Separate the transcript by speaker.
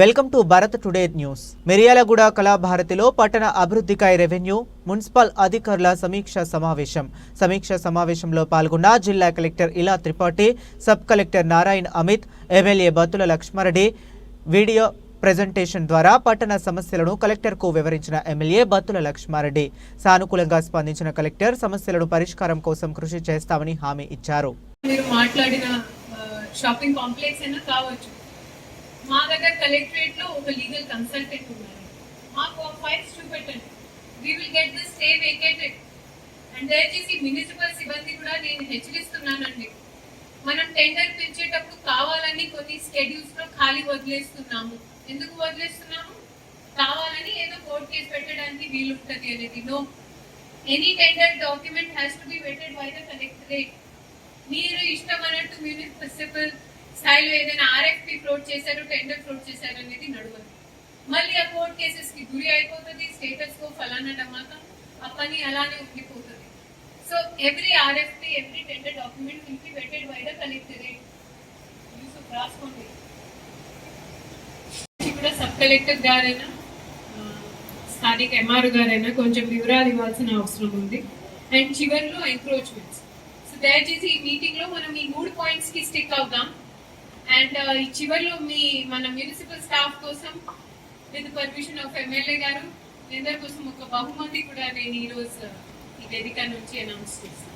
Speaker 1: Welcome to Bharat today news. Miryalaguda కళాభారతిలో పట్టణ అభివృద్ధికై revenue municipal అధికారుల సమీక్ష సమావేశం. సమీక్ష సమావేశంలో పాల్గొన్న జిల్లా collector Ila Tripathi sub collector Narayan Amit MLA Battula Lakshmareddy video presentation ద్వారా పట్టణ సమస్యలను కలెక్టర్కు వివరించిన ఎమ్మెల్యే బత్తుల లక్ష్మారెడ్డి. సానుకూలంగా స్పందించిన కలెక్టర్ సమస్యలను పరిష్కారం కోసం కృషి చేస్తామని హామీ ఇచ్చారు.
Speaker 2: మీరు మాట్లాడిన షాపింగ్ కాంప్లెక్స్ అయినా కావచ్చు. దగ్గర కలెక్టరేట్లో ఒక లీగల్ కన్సల్టెంట్ ఉన్నారు. మాకు ఆ ఫైల్స్ చూపెట్టండి. We will get this stay vacated and దయచేసి మున్సిపల్ సిబ్బంది కూడా నేను హెచ్చరిస్తున్నానండి. మనం టెండర్ పిలిచేటప్పుడు కావాలని కొన్ని స్కెడ్యూల్స్లో ఖాళీ వదిలేస్తున్నాము. ఎందుకు వదిలేస్తున్నాము? కావాలని ఏదో కోర్ట్ కేసు పెట్టడానికి వీలుంటది అనేది. No any tender document has to be vetted by the collectorate మీరు ఇష్టం అన్నట్టు మున్సిపల్ స్థాయిలో ఏదైనా ఆర్ఎఫ్పి ఫ్లోట్ చేశారు టెండర్ ఫ్లోట్ చేశారు అనేది నడవదు. మళ్ళీ ఆ కోర్ట్ కేసెస్కి గురి అయిపోతుంది స్టేటస్ కో ఫలానా టమాటా ఆ పని అలానే ఉండిపోతుంది. So every RFP every tender document will be vetted by the collectorate రాసుకోండి. కూడా సబ్ కలెక్టర్ గారైనా స్థానిక ఎంఆర్ గారైనా కొంచెం వివరాలు ఇవ్వాల్సిన అవసరం ఉంది. అండ్ చివరిలో ఎంక్రోచ్మెంట్స్ సో దయచేసి ఈ మీటింగ్లో మనం ఈ మూడు పాయింట్స్కి స్టిక్ అవుదాం. అండ్ uh, ఈ చివరిలో మీ మన మున్సిపల్ స్టాఫ్ కోసం విత్ పర్మిషన్ ఆఫ్ ఎమ్మెల్యే గారు అందరి కోసం ఒక బహుమతి కూడా నేను ఈ రోజు ఈ వేదిక నుంచి అనౌన్స్ చేస్తాను.